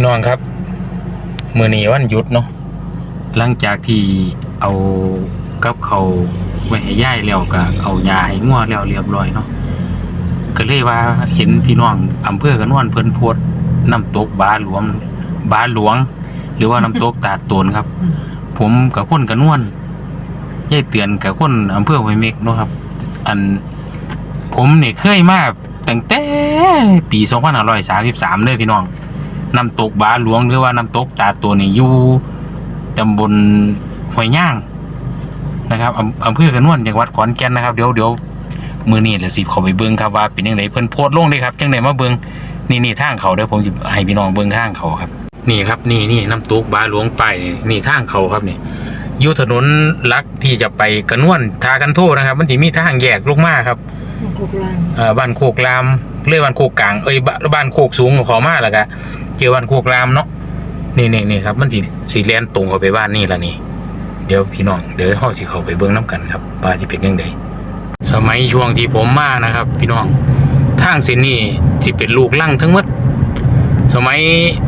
พี่น้องครับ มือนี้วันหยุดเนาะหลังจากที่เอากับเขาวไว้ให้ย่ายแล้วก็เอายาให้งัวแล้วเรียบร้อยเนาะก็เลยว่าเห็นพี่น้องอำเภอกระนวนเพิ่นโพดน้ำตกบาหลวงบาหลวง หรือว่าน้ำตกตาดโตนครับ ผมกับคนกระนวนยายเตือนกับคนอำเภอห้วยเม็กเนาะครับ อันผมเนี่ยเคยมาตั้งแต่ปี 2533เลยพี่น้อง น้ำตกบาหลวงหรือว่าน้ำตกตาตัวนี่อยู่ตำบลห้วยย่างนะครับอำอำเภอกระนวนจังหวัดขอนแก่นนะครับเดี๋ยวเดี๋ยวมือนี้แหละสิเขาไปเบิ่งครับว่าเป็นยังไงเพิ่นโพสต์ลงเลยครับจังไดมาเบิ่งนี่นี่ทางเขาเดี๋ยวผมจะให้พี่น้องเบิ่งทางเขาครับ นี่ครับนี่นี่น้ำตกบาหลวงไปนี่นี่ทางเขาครับนี่อยู่ถนนลักที่จะไปกระนวนทากันโทนะครับ มันสิมีทางแยกลงมาครับ มันกลางเอ่อบ้านโคกรามเรียกบ้านโคกกลางเอ้ยบ้านบ้านโคกสูงขอมาแล้วก็เจอบ้านโคกรามเนาะนี่นี่นี่ครับ มันสิสีแลนตรงเข้าไปบ้านนี่ละนี่ เดี๋ยวพี่น้องเดี๋ยวเฮาสิเข้าไปเบิ่งน้กันครับว่าสิเป็นจังไดสมัยช่วงที่ผมมานะครับ พี่น้องทางเส้นนี้สิเป็นลูกลังทั้งหมด สมัย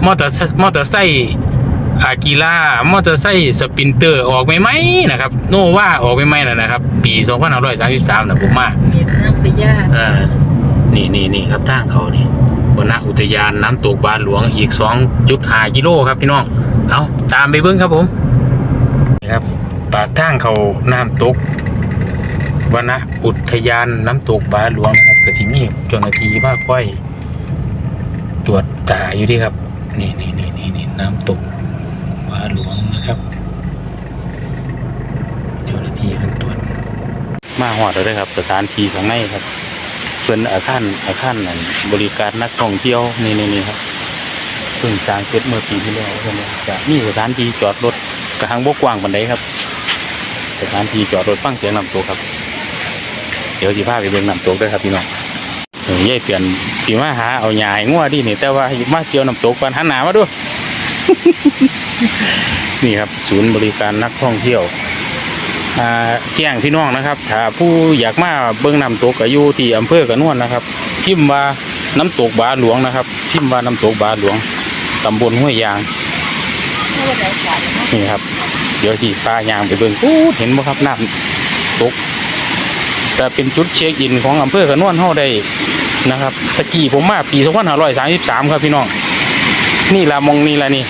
มอเตอร์มอเตอร์ไซค์ อากีล่ามอเตอร์ไซค์สปรินเตอร์ออกใหม่ๆนะครับ โนว่าออกใหม่ๆแล้วนะครับ ปี2533นะผมมามีน้ำไปย่าเออนี่นี่นี่ครับทางเขานี่วรรณอุทยานน้ำตกบานหลวงอีกสองจุดห้ากิโลครับพี่น้อง เอาตามไปเบิ้งครับผมนี่ครับปากทางเขาน้ำตกวรรณอุทยานน้ำตกบานหลวงนะครับกระสิมีเจ้าหน้าที่ภาคไว้ตรวจตาอยู่ดีครับ นี่นี่นี่นี่นี่น้ำตกบาหลวงนะครับเจ้าหน้าที่เพิ่นตรวจมาหอดแล้วครับ สถานที่ข้างในครับเป็นอาคารอาคารนั่นบริการนักท่องเที่ยวนี่นี่นี่ครับเพิ่งสร้างเสร็จเมื่อปีที่แล้วใช่ไหมจะมีสถานที่จอดรถกระหังบกกว้างปันไดครับ สถานที่จอดรถฟังเสียงนำตกครับ เดี๋ยวสิพาไปเบิ่งนำตกด้วยครับพี่น้องเฮ้ยายเปลี่ยนสีมาหาเอาหยายงัวดินี่แต่ว่ามาเที่ยวนำตกกันหันหนามาดู นี่ครับ ศูนย์บริการนักท่องเที่ยวแจ้งพี่น้องนะครับ ถ้าผู้อยากมาเบิ้องน้ำตกก็อยู่ที่อำเภอกระนวนนะครับ พิมพ์ว่าน้ำตกบาหลวงนะครับ พิมพ์ว่าน้ำตกบาหลวงตำบลห้วยยาง นี่ครับ เดี๋ยวที่ป้ายางไปเบิ้งเห็นบ่ครับน้ำตกแต่เป็นจุดเช็คอินของอำเภอกระนวนเฮาได้นะครับตะกี้ผมมาปี 2533 ครับพี่น้อง นี่ละมองนี่ละนี่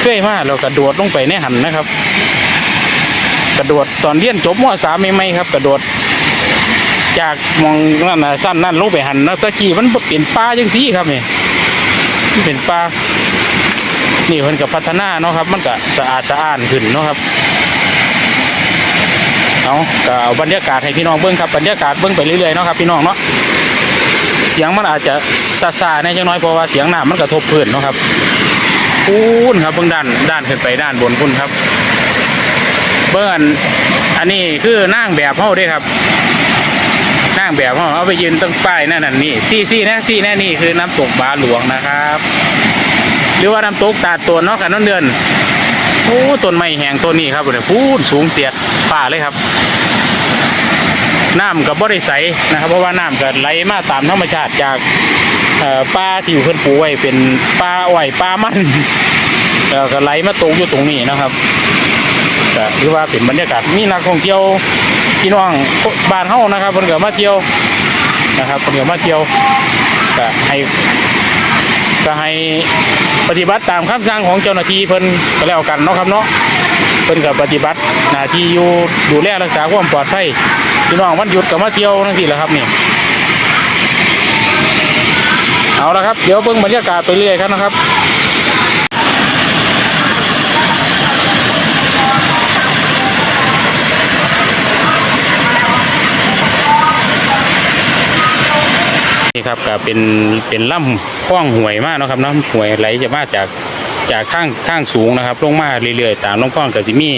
เคยมาเรากระโดดลงไปในหันนะครับ กระโดดตอนเรียนจบมสามใหม่ครับ กระโดด จากมองนั่นนะสั้นนั่นลงไปหันนะตะกี้มันบ่เป็นป่าจังซี่ครับนี่มันเป็นป่านี่เพิ่นก็พัฒนาเนาะครับ มันก็สะอาดสะอ้านขึ้นเนาะครับเอาก็เอาบรรยากาศให้พี่น้องเบิ่งครับบรรยากาศเบิ่งไปเรื่อยๆเนาะครับพี่น้องเนาะ สียงมันอาจจะซาๆแหน่จังน้อยเพราะว่าเสียงหน้ำมันกระทบพื้นเนาะครับพูนครับเบิ่งด้านด้านขึ้นไปด้านบนพุ่นครับ เบิ้งอันอันนี้คือนั่งแบบเฮาด้วยครับนั่งแบบเฮาเอาไปยืนตั้งป้ายนั่นน่ะนี่ซี่ซี่นะซี่แน่นี่คือน้ำตกบาหลวงนะครับ หรือว่าน้ำตกตาดตัวนาะกันน้นเดือนโอ้ต้นไม้แห้งต้นนี้ครับเนี่ยพูนสูงเสียดป่าเลยครับ น้ำกับบริใสนะครับเพราะว่าน้ำก็ไหลมาตามธรรมชาติจากป่าที่อยู่เพิ่นปูไว้เป็นป่าอ้อยป่ามันแล้วก็ไหลมาตกอยู่ตรงนี้นะครับก็ถือว่าเป็นบรรยากาศมีนักท่องเที่ยวพี่น้องบ้านเฮานะครับเพิ่นก็มาเที่ยวนะครับเพิ่นก็มาเที่ยวก็ให้ก็ให้ปฏิบัติตามคำสั่งของเจ้าหน้าที่เพิ่นก็แล้วกันเนาะครับเนาะ เพิ่นก็ปฏิบัติหน้าที่อยู่ดูแลรักษาความปลอดภัยพี่น้องวันหยุดก็มาเที่ยวจังซี่แหละครับนี่เอาละครับเดี๋ยวเบิ่งบรรยากาศไปเรื่อยครับนะครับนี่ครับก็เป็นเป็นล่ำคล้องหวยมากนะครับนาะหวยไหลจะมาจาก จากข้างข้างสูงนะครับ ลงมาเรื่อยๆ ตามลงคล้องก็จะมี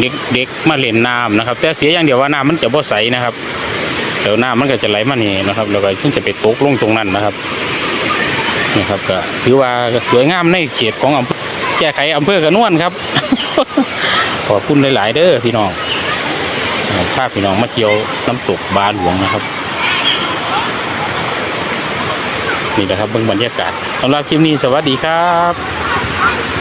เด็กเด็กมาเล่นน้ำนะครับ แต่เสียอย่างเดียวว่าน้ำมันจะบ่ใสนะครับเดี๋ยวน้ำมันก็จะไหลมานี่นะครับแล้วก็เพิ่จะไปตกลงตรงนั้นนะครับนี่ครับก็ถือว่าสวยงามในเขตของอำเภอแก้ไขอำเภอกระนวนครับ ขอบคุณหลาย ๆ เด้อพี่น้องภาพพี่น้องมาเที่ยวน้ำตกบานหลวงนะครับนี่แหละครับเบิ่งบรรยากาศสำหรับคลิปนี้สวัสดีครับ ครับ